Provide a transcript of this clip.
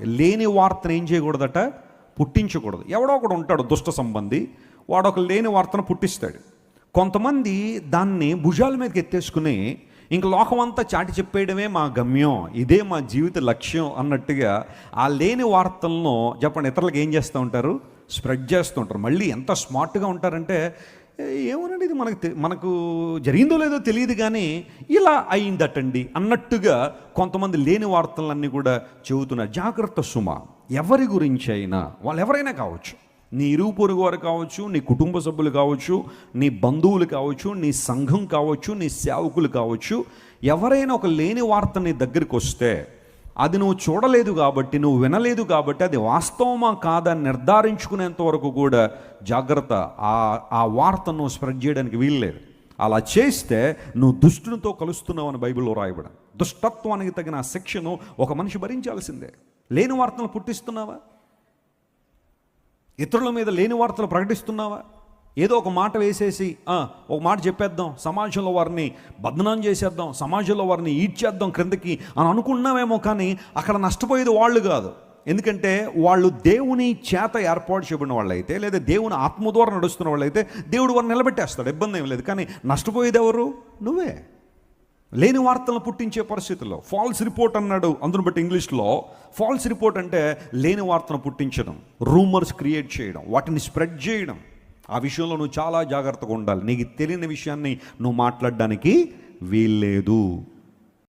లేని వార్తను ఏం చేయకూడదట? పుట్టించకూడదు. ఎవడో ఒకడు ఉంటాడు దుష్ట సంబంధి. వాడు ఒక లేని వార్తను పుట్టిస్తాడు. కొంతమంది దాన్ని భుజాల మీదకి ఎత్తేసుకుని ఇంక లోకమంతా చాటి చెప్పేయడమే మా గమ్యం ఇదే మా జీవిత లక్ష్యం అన్నట్టుగా ఆ లేని వార్తలను చెప్పండి ఇతరులకు ఏం చేస్తూ ఉంటారు? స్ప్రెడ్ చేస్తూ ఉంటారు. మళ్ళీ ఎంత స్మార్ట్గా ఉంటారంటే ఏమోనండి ఇది మనకు మనకు జరిగిందో లేదో తెలియదు కానీ ఇలా అయిందటండి అన్నట్టుగా కొంతమంది లేని వార్తలన్నీ కూడా చెబుతున్నారు. జాగ్రత్త సుమ ఎవరి గురించి అయినా వాళ్ళు ఎవరైనా కావచ్చు నీ ఇరుగు పొరుగు వారు కావచ్చు నీ కుటుంబ సభ్యులు కావచ్చు నీ బంధువులు కావచ్చు నీ సంఘం కావచ్చు నీ సేవకులు కావచ్చు ఎవరైనా ఒక లేని వార్త నీ దగ్గరికి వస్తే అది నువ్వు చూడలేదు కాబట్టి నువ్వు వినలేదు కాబట్టి అది వాస్తవమా కాదని నిర్ధారించుకునేంత వరకు కూడా జాగ్రత్త. ఆ ఆ వార్తను స్ప్రెడ్ చేయడానికి వీల్లేదు. అలా చేస్తే నువ్వు దుష్టునితో కలుస్తున్నావు అని బైబిల్లో రాయబడం దుష్టత్వానికి తగిన శిక్షను ఒక మనిషి భరించాల్సిందే. లేని వార్తలు పుట్టిస్తున్నావా? ఇతరుల మీద లేని వార్తలు ప్రకటిస్తున్నావా? ఏదో ఒక మాట వేసేసి ఒక మాట చెప్పేద్దాం సమాజంలో వారిని బదనాం చేసేద్దాం సమాజంలో వారిని ఈడ్చేద్దాం క్రిందకి అని అనుకున్నామేమో కానీ అక్కడ నష్టపోయేది వాళ్ళు కాదు. ఎందుకంటే వాళ్ళు దేవుని చేత ఏర్పాటు చేయబడిన వాళ్ళైతే లేదా దేవుని ఆత్మ ద్వారా నడుస్తున్న వాళ్ళైతే దేవుడు వారిని నిలబెట్టేస్తాడు ఇబ్బంది ఏం లేదు. కానీ నష్టపోయేది ఎవరు? నువ్వే. లేని వార్తలను పుట్టించే పరిస్థితుల్లో ఫాల్స్ రిపోర్ట్ అన్నాడు. అందును బట్టి ఇంగ్లీష్లో ఫాల్స్ రిపోర్ట్ అంటే లేని వార్తను పుట్టించడం రూమర్స్ క్రియేట్ చేయడం వాటిని స్ప్రెడ్ చేయడం. ఆ విషయంలో నువ్వు చాలా జాగ్రత్తగా ఉండాలి. నీకు తెలియని విషయాన్ని నువ్వు మాట్లాడడానికి వీల్లేదు.